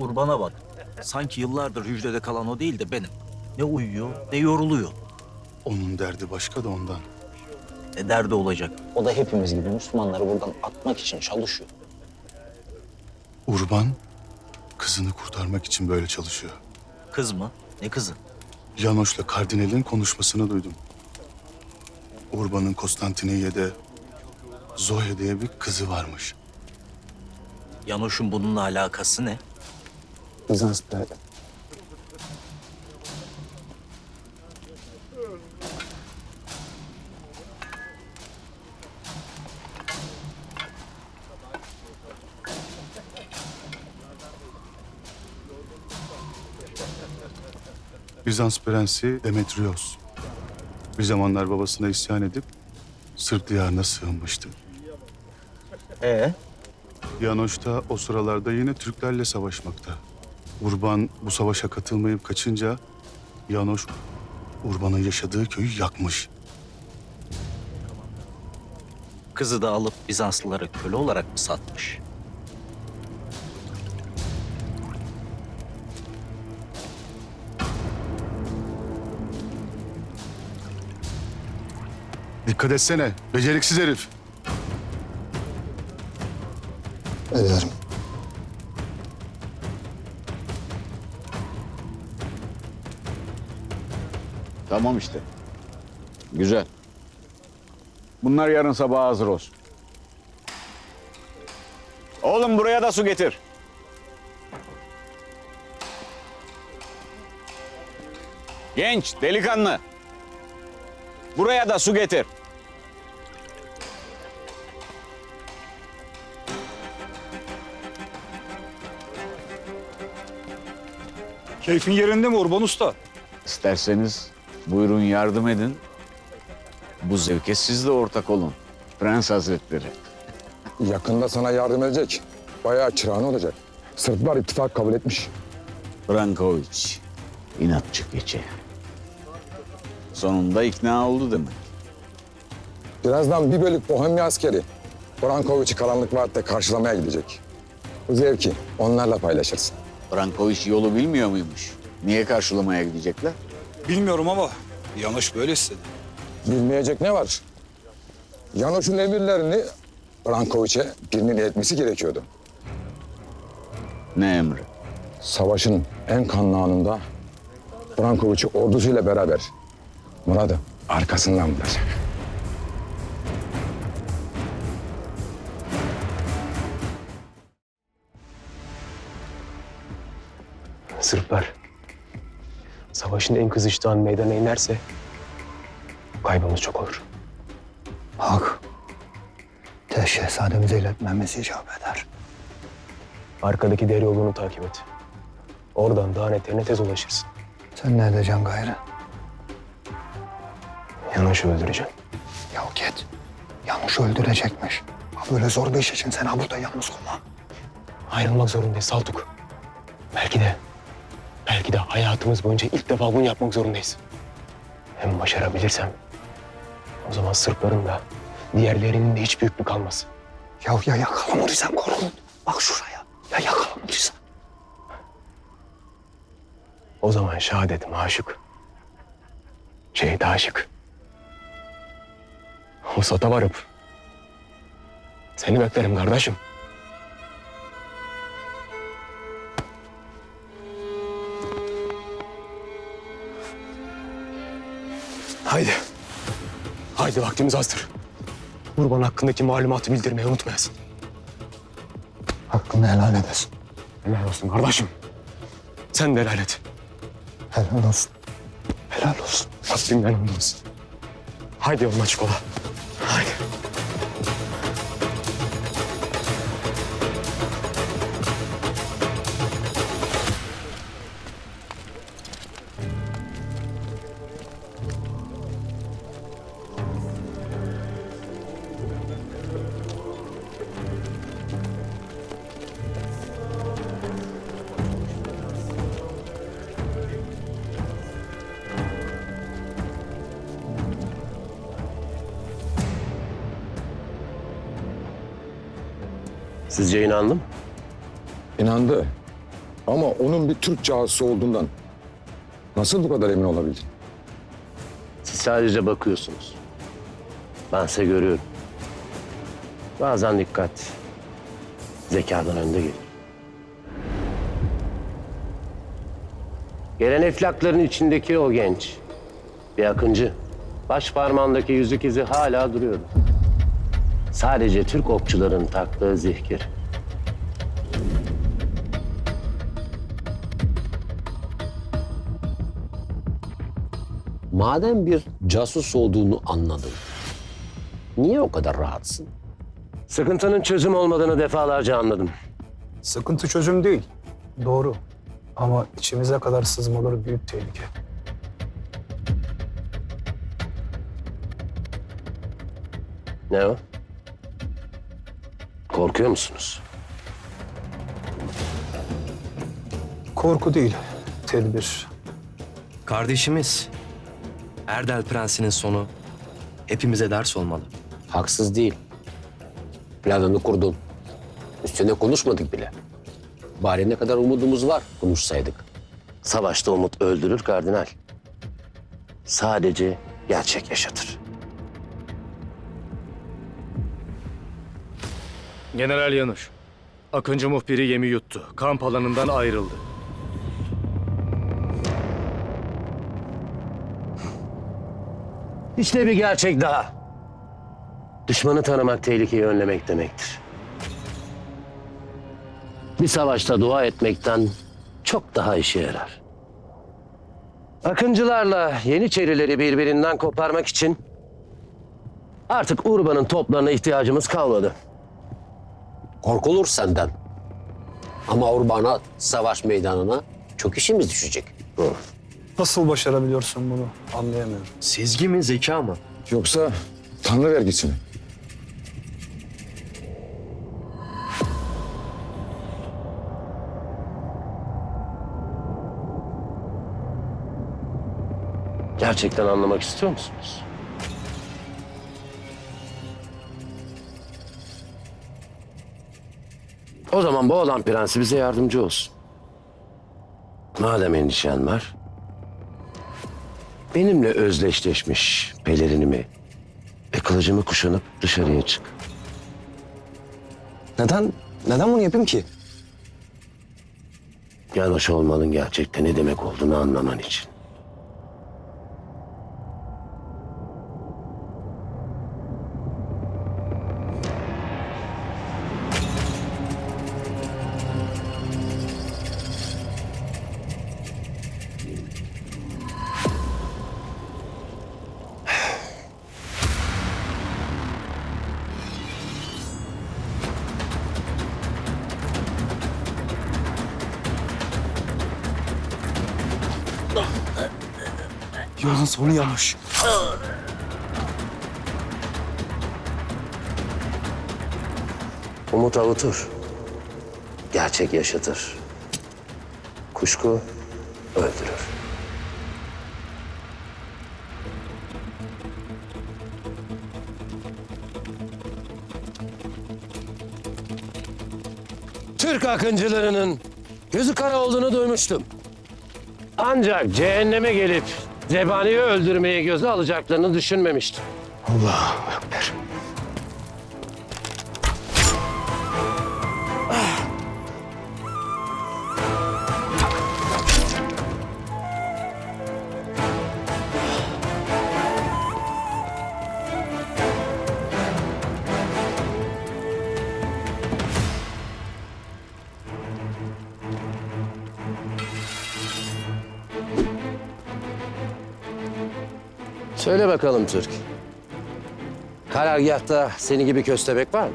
Urbana bak. Sanki yıllardır hücrede kalan o değil de benim. Ne uyuyor ne yoruluyor. Onun derdi başka da ondan. Ne derdi olacak? O da hepimiz gibi Müslümanları buradan atmak için çalışıyor. Urban kızını kurtarmak için böyle çalışıyor. Kız mı? Ne kızı? Yanoş'la kardinalin konuşmasını duydum. Urban'ın Konstantiniyye'de Zoya diye bir kızı varmış. Yanoş'un bununla alakası ne? Bizans'ta Bizans prensi Demetrios. Bir zamanlar babasına isyan edip Sırp diyarına sığınmıştı. Ee? Yanoş da o sıralarda yine Türklerle savaşmakta. Urban bu savaşa katılmayıp kaçınca Yanoş Urban'ın yaşadığı köyü yakmış. Kızı da alıp Bizanslılara köle olarak mı satmış? Dikkat etsene, beceriksiz herif. Ederim. Tamam işte. Güzel. Bunlar yarın sabah hazır olsun. Oğlum buraya da su getir. Genç, delikanlı. Buraya da su getir. Keyfin yerinde mi Urban Usta? İsterseniz buyurun yardım edin. Bu zevke siz de ortak olun. Prens Hazretleri. Yakında sana yardım edecek. Bayağı çırağın olacak. Sırplar ittifak kabul etmiş. Brankovic. inatçı keçi. Sonunda ikna oldu demek. Birazdan bir bölük Bohemya askeri Brankovic'i karanlık vaatte karşılamaya gidecek. Bu zevki onlarla paylaşırsın. Brankovic yolu bilmiyor muymuş? Niye karşılamaya gidecekler? Bilmiyorum ama yanlış böyle istedi. Bilmeyecek ne var? Yanoş'un emirlerini Brankovic'e birinin etmesi gerekiyordu. Ne emri? Savaşın en kanlı anında Brankovic'i ordusuyla beraber Murad'ı arkasından vuracak. Sırplar savaşın en kızıştığı an meydana inerse kaybımız çok olur. Hak. Te şehzademize iletmemiz icap eder. Arkadaki dere yolunu takip et. Oradan dağın eteğine tez ulaşırsın. Sen ne edeceksin gayrı? Yanaşı öldüreceğim. Ya git. Yanlış öldürecekmiş. Ha böyle zor bir iş için sen ha burada yalnız olma. Ayrılmak zorundayız Saltuk. Belki de, belki de hayatımız boyunca ilk defa bunu yapmak zorundayız. Hem başarabilirsem o zaman Sırpların da diğerlerinin de hiç büyüklük kalmaz. Ya ya yakalamadıysan korkun. Bak şuraya. Ya yakalamadıysan. O zaman şehadet maşuk. Şehit aşık. Vusata varıp seni beklerim kardeşim. Haydi. Haydi vaktimiz azdır. Kurban hakkındaki malumatı bildirmeyi unutmayasın. Hakkını helal edesin. Helal olsun kardeşim. Sen de helal et. Helal olsun. Helal olsun. Yanımda olsun. Haydi yolun açık ola. Sizce inandım? İnandı. Ama onun bir Türk casusu olduğundan nasıl bu kadar emin olabildin? Siz sadece bakıyorsunuz. Bense görüyorum. Bazen dikkat zekadan önde gelir. Gelen eflakların içindeki o genç, bir akıncı. Baş parmağındaki yüzük izi hala duruyor. Sadece Türk okçuların taktığı zihkir. Madem bir casus olduğunu anladın, niye o kadar rahatsın? Sıkıntının çözüm olmadığını defalarca anladım. Sıkıntı çözüm değil. Doğru. Ama içimize kadar sızmaları büyük tehlike. Ne o? Korkuyor musunuz? Korku değil, tedbir. Kardeşimiz, Erdel Prensi'nin sonu hepimize ders olmalı. Haksız değil. Planını kurdun. Üstüne konuşmadık bile. Bari ne kadar umudumuz var konuşsaydık. Savaşta umut öldürür kardinal. Sadece gerçek yaşatır. General Yanuş. Akıncı muhbiri yemi yuttu. Kamp alanından ayrıldı. İşte bir gerçek daha. Düşmanı tanımak tehlikeyi önlemek demektir. Bir savaşta dua etmekten çok daha işe yarar. Akıncılarla Yeniçerileri birbirinden koparmak için artık Urban'ın toplarına ihtiyacımız kalmadı. Korkulur senden. Ama Urban'a savaş meydanına çok işimiz düşecek. Nasıl başarabiliyorsun bunu anlayamıyorum. Sezgi mi, zeka mı? Yoksa Tanrı vergisi mi? Gerçekten anlamak istiyor musunuz? O zaman bu olan prensi bize yardımcı olsun. Madem endişen var, benimle özdeşleşmiş pelerinimi ve kılıcımı kuşanıp dışarıya çık. Neden? Neden bunu yapayım ki? Yanlış olmanın gerçekte ne demek olduğunu anlaman için. Yolun sonu yanlış. Umut avutur. Gerçek yaşatır. Kuşku öldürür. Türk akıncılarının gözü kara olduğunu duymuştum. Ancak cehenneme gelip zebaniyi öldürmeyi göze alacaklarını düşünmemiştim. Allahu Ekber. Söyle bakalım Türk. Karargahta seni gibi köstebek var mı?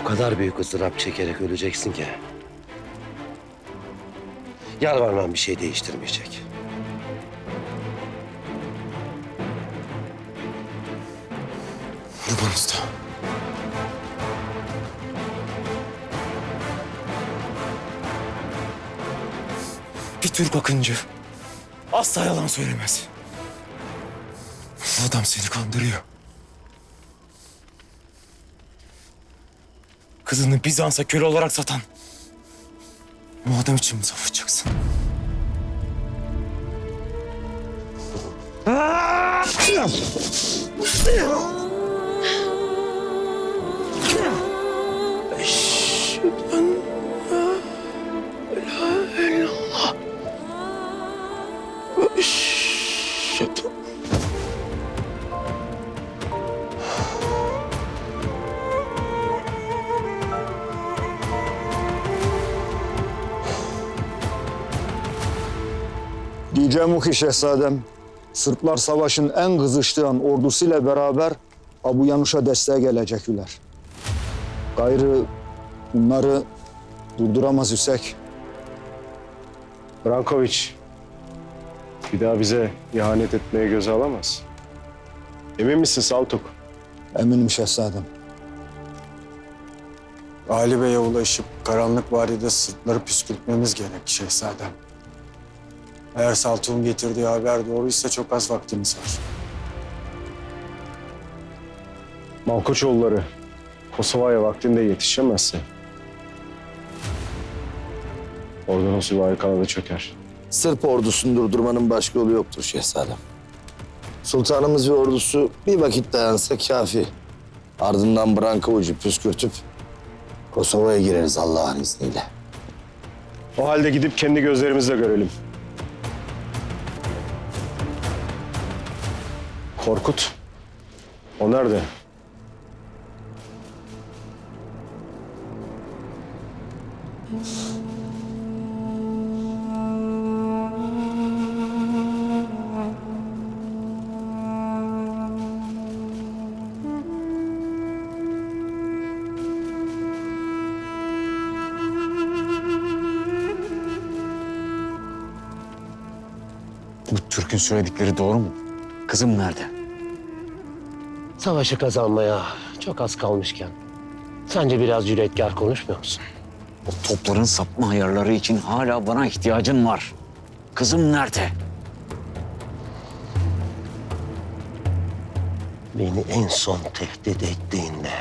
O kadar büyük ızdırap çekerek öleceksin ki. Yalvarmam bir şey değiştirmeyecek. Kurban usta. Bir Türk akıncı asla yalan söylemez. Bu adam seni kandırıyor. Kızını Bizans'a köle olarak satan bu adam için mi savaşacaksın? Diyeceğim ki şehzadem, Sırplar savaşın en kızıştığı ordusuyla beraber Abu Yanuş'a desteğe gelecekler. Gayrı bunları durduramaz isek Brankoviç bir daha bize ihanet etmeye göze alamaz. Emin misin Saltuk? eminim şehzadem. Ali Bey'e ulaşıp karanlık vadide Sırpları püskürtmemiz gerek şehzadem. Eğer Saltuk'un getirdiği haber doğruysa çok az vaktimiz var. Malkoçoğulları Kosova'ya vaktinde yetişemezse ordunun süvari kanadı çöker. Sırp ordusunu durdurmanın başka yolu yoktur şehzadem. Sultanımız ve ordusu bir vakit dayansa kafi. Ardından Brankoviç'i püskürtüp Kosova'ya gireriz Allah'ın izniyle. O halde gidip kendi gözlerimizle görelim. Korkut. O nerede? Bu Türk'ün söyledikleri doğru mu? Kızım nerede? Savaşı kazanmaya çok az kalmışken. Sence biraz cüretkar konuşmuyor musun? O topların sapma ayarları için hala bana ihtiyacın var. Kızım nerede? Beni en son tehdit ettiğinde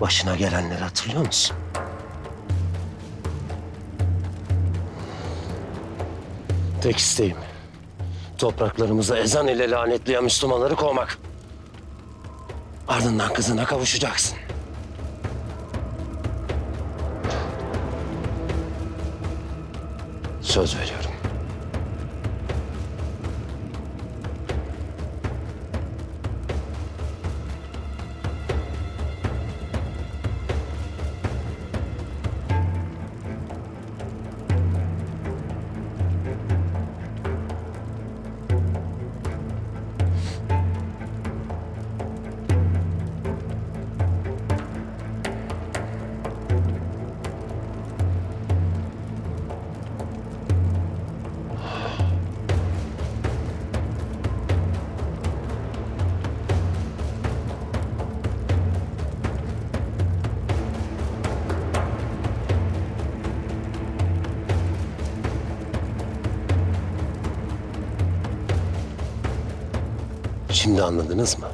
başına gelenleri hatırlıyor musun? Tek isteğim topraklarımızı ezan ile lanetleyen Müslümanları kovmak. Ardından kızına kavuşacaksın. Söz veriyorum. Şimdi anladınız mı?